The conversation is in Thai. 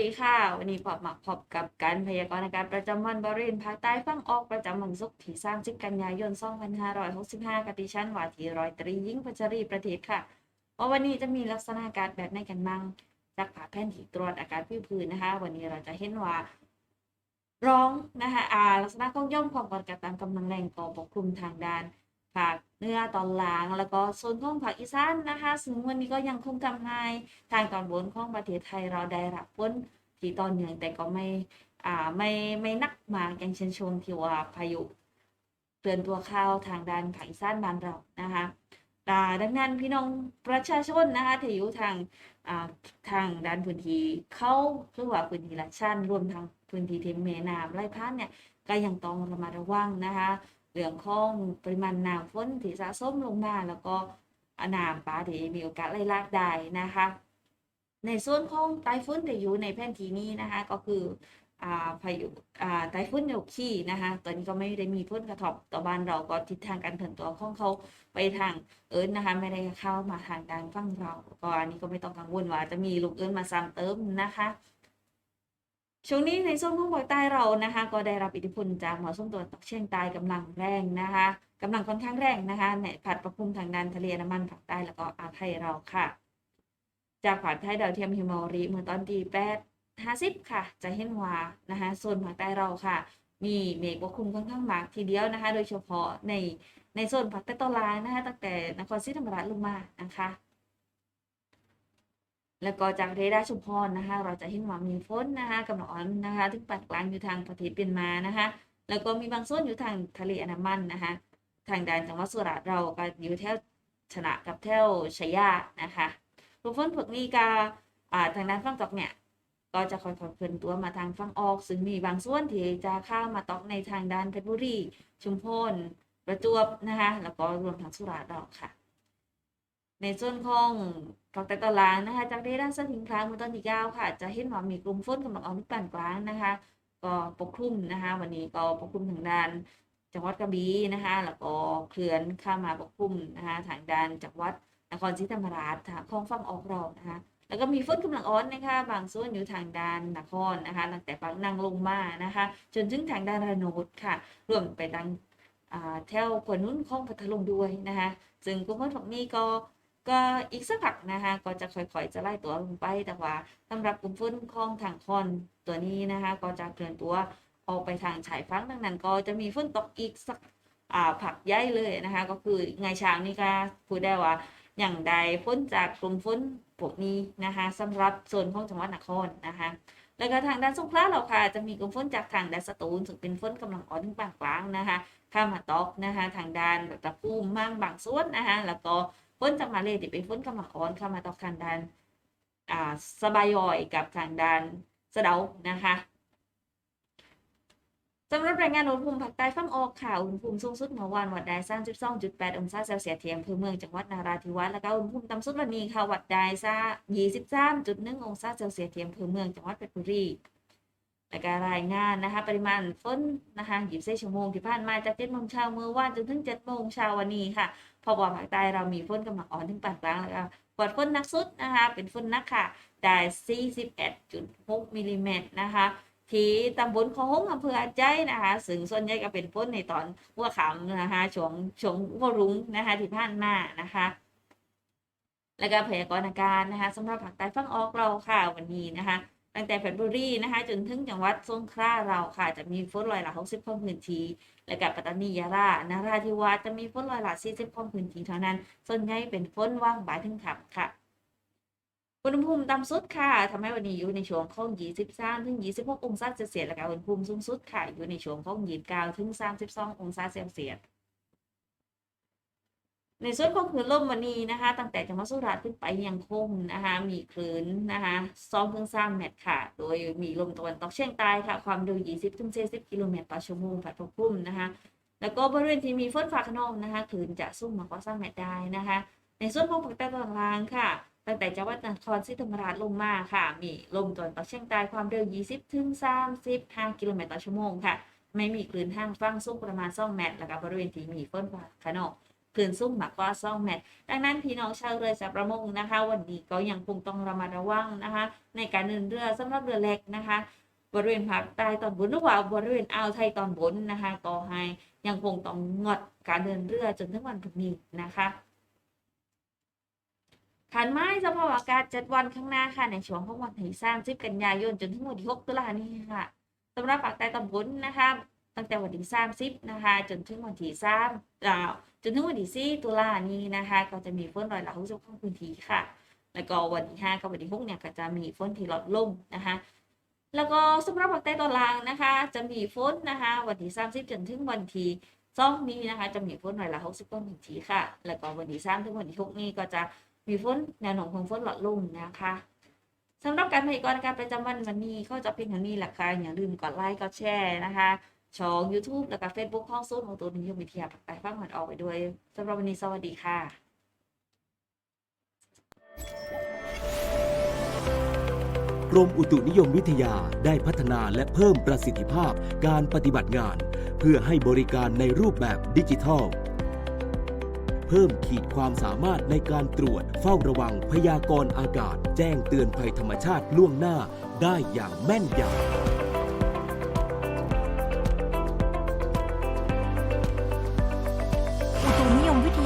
ดีค่ะ วันนี้พบมาพบกับการพยากรณ์อากาศประจำวันบริเวณภาคใต้ฝั่งออกประจำวันศุกร์ที่30กันยายน 2565กบดิฉันวาทีร้อยตรียิ่งพัชรีประเทศค่ะว่าวันนี้จะมีลักษณะอากาศแบบไหนกันบ้างจากผาแผ่นที่ตรวจอากาศพื้นพื้นนะคะ วันนี้เราจะเห็นว่า ร้องนะคะอ่าลักษณะของย่อมความกดอากาศต่ำกำลังแรงก่อปกคลุมทางด้าน ภาคเหนือตอนล่างแล้วก็โซนของภาคอีสานนะคะซึ่งวันนี้ก็ยังคงทำให้ทางตอนบนของประเทศไทยเราได้รับฝนที่ต่อเหนือแต่ก็ไม่อ่าไม่ไม่นักมากอย่างเช่นช่วงที่ว่าพายุเตือนตัวเข้าทางด้านภาคอีสานบ้านเรานะคะดังนั้นพี่น้องประชาชนนะคะที่อยู่ทางทางด้านพื้นที่เข้าหรือว่าพื้นที่ละชันรวมทางพื้นที่เที่แม่น้ำไหลผ่านเนี่ยก็ยังต้องระมัดระวังนะคะ เรื่องของปริมาณน้ำฝนที่สะสมลงมาแล้วก็น้ำป่าที่มีโอกาสไหลหลากได้นะคะ ในส่วนของไต้ฝุ่นที่อยู่ในแผนที่นี้นะคะก็คืออ่าพายุอ่าไต้ฝุ่นโยคีนะคะตอนนี้ก็ไม่ได้มีผลกระทบต่อบ้านเราก็ทิศทางการเคลื่อนตัวของเขาไปทางเอิร์นนะคะไม่ได้เข้ามาทางด้านฝั่งเราก็อันนี้ก็ไม่ต้องกังวลว่าจะมีลูกเอิร์นมาซ้ำเติมนะคะ ช่วงนี้ในโซนของภาคใต้เรานะคะ ก็ได้รับอิทธิพลจากมรสุมตะวันตกเฉียงใต้กำลังแรงนะคะกำลังค่อนข้างแรงนะคะในผัดประคุมทางด้านทะเลน้ำมันภาคใต้แล้วก็อ่าวไทยเราค่ะ จากผ่านไทยดาวเทียมฮิมาวรีเมื่อตอนที่แปดห้าสิบค่ะ จะเห็นว่านะคะโซนภาคใต้เราค่ะ มีเมฆปกคลุมค่อนข้างมากทีเดียวนะคะ โดยเฉพาะในในโซนภาคใต้ตอนล่างนะคะ ตั้งแต่นครศรีธรรมราชลงมานะคะ แล้วก็จากเรดาร์ชุมพรนะคะ เราจะเห็นว่ามีฝนนะคะกำลังอ่อนนะคะ ถึงปานกลางอยู่ทางประเทศเมียนมานะคะ แล้วก็มีบางส่วนอยู่ทางทะเลอันดามันนะคะ ทางด้านจังหวัดสุราษฎร์เราก็อยู่แถวชนะกับแถวชัยยานะคะกลุ่มฝนพวกนี้ก็ทางด้านฝั่งตกเนี่ยก็จะค่อยๆเคลื่อนตัวมาทางฝั่งออก ซึ่งมีบางส่วนที่จะเข้ามาตกในทางด้านเพชรบุรีชุมพรประจวบนะคะแล้วก็รวมทั้งสุราษฎร์เราค่ะ ในส่วนของภาคต้ตอนล่างนะคะ จากเรดาร์สถิงครางมือตอนที่เก้าค่ะ จะเห็นว่ามีกลุ่มฝนกำลังออกที่ปานกลางนะคะ ก็ปกคลุมนะคะ วันนี้ก็ปกคลุมทางด้านจังหวัดกระบี่นะคะ แล้วก็เคลื่อนข้ามมาปกคลุมนะคะ ทางด้านจังหวัดนครศรีธรรมราชทางของฝั่งออกเรานะคะ แล้วก็มีฝนกำลังอ่อนนะคะ บางส่วนอยู่ทางด้านนครนะคะ ตั้งแต่ฝั่งนางลงมานะคะ จนถึงทางด้านระโนดค่ะ รวมไปทางแถวกวนนุ่นของพัทลุงด้วยนะคะ ซึ่งกลุ่มฝนพวกนี้ก็ ก็อีกสักพักนะคะก็จะค่อยๆจะไล่ตัวลงไปแต่ว่าสำหรับกลุ่มฝนของทางคอนตัวนี้นะคะก็จะเคลื่อนตัวออกไปทางฉายฝั่งดังนั้น ก็จะมีฝนตกอีกสักอ่าผักใหญ่เลยนะคะ ก็คือไงเช้านี้ก็พูดได้ว่าอย่างใดพ้นจากกลุ่มฝนพวกนี้นะคะสำหรับโซนของจังหวัดนครนะคะแล้วก็ทางด้านสงขลาเราค่ะจะมีกลุ่มฝนจากทางด้านสตูลซึ่งเป็นฝนกำลังอ่อนถึงปานกลางนะคะข้ามมาตกนะคะ ทางด้านตะปูมั่งบางส่วนนะคะแล้วก็ ฝนจากมาเลยที่เป็นฝนกำลังอ่อนเข้ามาตกางดานอ่าสบายอยกับทางดานสะเดานะคะสำหรับรายงานอุณหภูมิภาคใต้ฝั่งออกค่ะ อุณหภูมิสูงสุดเมื่อวานวัดได้32.8 องศาเซลเซียสที่อำเภอเมืองจังหวัดนาราธิวาส แล้วก็อุณหภูมิต่ำสุดวันนี้ค่ะ วัดได้ซะ23.1 องศาเซลเซียสที่อำเภอเมืองจังหวัดเพชรบุรี และการรายงานนะคะ ปริมาณฝนนะคะ24ชั่วโมงที่ผ่านมาจาก7โมงเช้าเมื่อวานจนถึง7โมงเช้าวันนี้ค่ะพราะว่าภาคใต้เรามีฝนกำลังอ่อนถึงปานกลางแล้วก็ปวดฝนนักสุดนะคะ เป็นฝนนักค่ะ ได้ 41.6มิลลิเมตรนะคะที่ตำบลโคลองอำเภออาจใจนะคะซึ่งส่วนใหญ่ก็เป็นฝนในตอนหัวค่ำนะคะช่วงช่วงหัวรุ้งนะคะที่ผ่านมานะคะ แล้วก็พยากรณ์อากาศนะคะสำหรับภาคใต้ฝั่งออกเราค่ะวันนี้นะคะ ตั้งแต่เพชรบุรีนะคะ จนถึงจังหวัดสงขลาเราค่ะ จะมีฝนร้อยละ60ของพื้นที่และกับปัตตานียะลานราธิวาสจะมีฝนร้อยละ40ของพื้นที่เท่านั้น ส่วนใหญ่เป็นฝนว่างบ่ายถึงค่ำค่ะอุณหภูมิต่ำสุดค่ะทำให้วันนี้อยู่ในช่วงของ 23 ถึง 26 องศาเซลเซียสและก็อุณหภูมิสูงสุดค่ะอยู่ในช่วงของ 29 ถึง 32 องศาเซลเซียส ในส่วนของคลื่นลมวันนี้นะคะ ตั้งแต่จังหวัดสุราษฎร์ขึ้นไปยังคงนะคะ มีคลื่นนะคะ2ถึง3เมตรค่ะ โดยมีลมตะวันตกเฉียงใต้ค่ะ ความเร็ว 20ถึง40กิโลเมตรต่อชั่วโมงพัดปกคลุมนะคะ แล้วก็บริเวณที่มีฝนฟ้าขนองนะคะคลื่นจะสูงมากกว่า3เมตได้นะคะ ในส่วนของภาคใต้ตอนกลางค่ะ ตั้งแต่จังหวัดนครศรีธรรมราชลงมาค่ะ มีลมตะวันตกเฉียงใต้ความเร็ว 20ถึง35กิโลเมตรต่อชั่วโมงค่ะ ไม่มีคลื่นทางฝั่งสูงประมาณ2เมตร แล้วก็บริเวณที่มีฝนฟ้าขนอง คลื่นสูงมากกว่า2เมตร ดังนั้นพี่น้องชาวเรือชาวประมงนะคะ วันนี้ก็ยังคงต้องระมัดระวังนะคะ ในการเดินเรือสำหรับเรือเล็กนะคะ บริเวณภาคใต้ตอนบนหรือว่าบริเวณอ่าวไทยตอนบนนะคะก็ให้ยังคงต้องงดการเดินเรือจนถึงวันพรุ่งนี้นะคะขันไม้สภาพอากาศเจ็ดวันข้างหน้าค่ะในช่วงของวันที่30กันยายนจนถึงวันที่6ตุลานี้ค่ะสำหรับภาคใต้ตอนบนนะคะ ตั้งแต่วันที่30นะคะ จนถึงวันที่3อ่า จนถึงวันที่4ตุลานี้นะคะ ก็จะมีฝนร้อยหละ60ของพื้นที่ค่ะ แล้วก็วันที่5กับวันที่6เนี่ยก็จะมีฝนที่ลดลงนะคะแล้วก็สำหรับภาคใต้ตอนล่างนะคะ จะมีฝนนะคะ วันที่ 30 จนถึงวันที่สองนี้นะคะ จะมีฝนหน่อยละ60ต้นทีค่ะ แล้วก็วันที่3ถึงวันที่6นี้ก็จะมีฝนแนวโน้มของฝนหลอดลงนะคะสำหรับการพยากรณ์อากาศประจำวันวันนี้ก็จะเป็นอย่างนี้แหละค่ะอย่าลืมกดไลค์กดแชร์นะคะ ช่อง YouTube แล้วก็ Facebook ห้องสูตรของตัวนิยมวิทยาภาคใต้ฟังมันออกไปด้วยสำหรับวันนี้สวัสดีค่ะกรมอุตุนิยมวิทยาได้พัฒนาและเพิ่มประสิทธิภาพการปฏิบัติงาน เพื่อให้บริการในรูปแบบดิจิทัล เพิ่มขีดความสามารถในการตรวจเฝ้าระวังพยากรณ์อากาศ แจ้งเตือนภัยธรรมชาติล่วงหน้าได้อย่างแม่นยำ